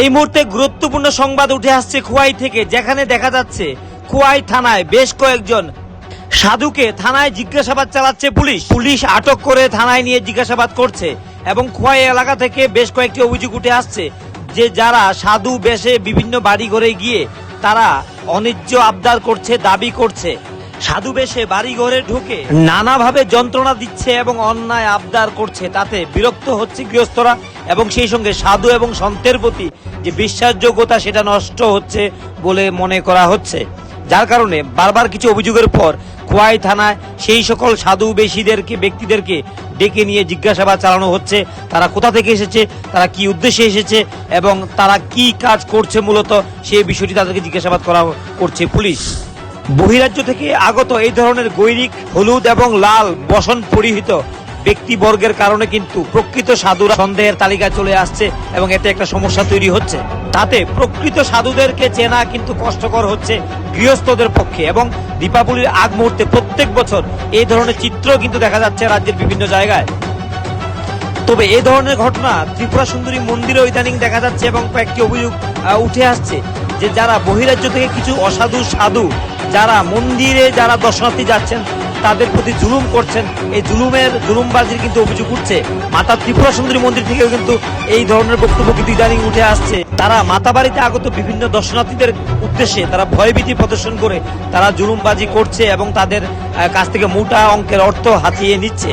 এই মুহূর্তে গুরুত্বপূর্ণ সংবাদ উঠে আসছে খোয়াই থেকে, যেখানে দেখা যাচ্ছে খোয়াই থানায় বেশ কয়েকজন সাধুকে থানায় জিজ্ঞাসাবাদ চালাচ্ছে পুলিশ। পুলিশ আটক করে থানায় নিয়ে জিজ্ঞাসাবাদ করছে এবং খোয়াই এলাকা থেকে বেশ কয়েকটি অভিযোগ উঠে আসছে যে যারা সাধু বেশে বিভিন্ন বাড়ি ঘরে গিয়ে তারা অনিজ্য আবদার করছে, দাবি করছে। সাধু বেশে বাড়ি ঘরে ঢুকে নানাভাবে যন্ত্রণা দিচ্ছে এবং অন্যায় আবদার করছে, তাতে বিরক্ত হচ্ছে গৃহস্থরা। এবং সেই সঙ্গে সাধু এবং সন্তের প্রতি যে বিশ্বাসযোগ্যতা সেটা নষ্ট হচ্ছে বলে মনে করা হচ্ছে। যার কারণে বারবার কিছু অভিযোগের পর খোয়াই থানায় সেই সকল সাধু বেশিদেরকে, ব্যক্তিদেরকে ডেকে নিয়ে জিজ্ঞাসাবাদ চালানো হচ্ছে। তারা কোথা থেকে এসেছে, তারা কি উদ্দেশ্যে এসেছে এবং তারা কি কাজ করছে মূলত সেই বিষয়টি তাদেরকে জিজ্ঞাসাবাদ করা করছে পুলিশ। বহিরাজ্য থেকে আগত এই ধরনের গৈরিক, হলুদ এবং লাল বসন পরিহিত ব্যক্তিবর্গের কারণে কিন্তু প্রকৃত সাধুরা সন্দেহের তালিকায় চলে আসছে এবং এতে একটা সমস্যা তৈরি হচ্ছে। তাতে প্রকৃত সাধুদেরকে চেনা কিন্তু কষ্টকর হচ্ছে গৃহস্থদের পক্ষে এবং দীপাবলির আগ মুহূর্তে প্রত্যেক বছর এই ধরনের চিত্র কিন্তু দেখা যাচ্ছে রাজ্যের বিভিন্ন জায়গায়। তবে এই ধরনের ঘটনা ত্রিপুরা সুন্দরী মন্দিরে ইদানিং দেখা যাচ্ছে এবং কয়েকটি অভিযোগ উঠে আসছে যে যারা বহিরাজ্য থেকে কিছু অসাধু সাধু, যারা মন্দিরে যারা দর্শনার্থী যাচ্ছেন তাদের প্রতি জুলুম করছেন। এই জুলুমের জুলুমবাজির কিন্তু অভিযোগ উঠছে। মাতা ত্রিপুরা সুন্দরী মন্দির থেকেও কিন্তু এই ধরনের বক্তব্য কিন্তু ইদানিং উঠে আসছে। তারা মাতাবাড়িতে আগত বিভিন্ন দর্শনার্থীদের উদ্দেশ্যে তারা ভয়ভীতি প্রদর্শন করে তারা জুলুমবাজি করছে এবং তাদের কাছ থেকে মোটা অঙ্কের অর্থ হাতিয়ে নিচ্ছে।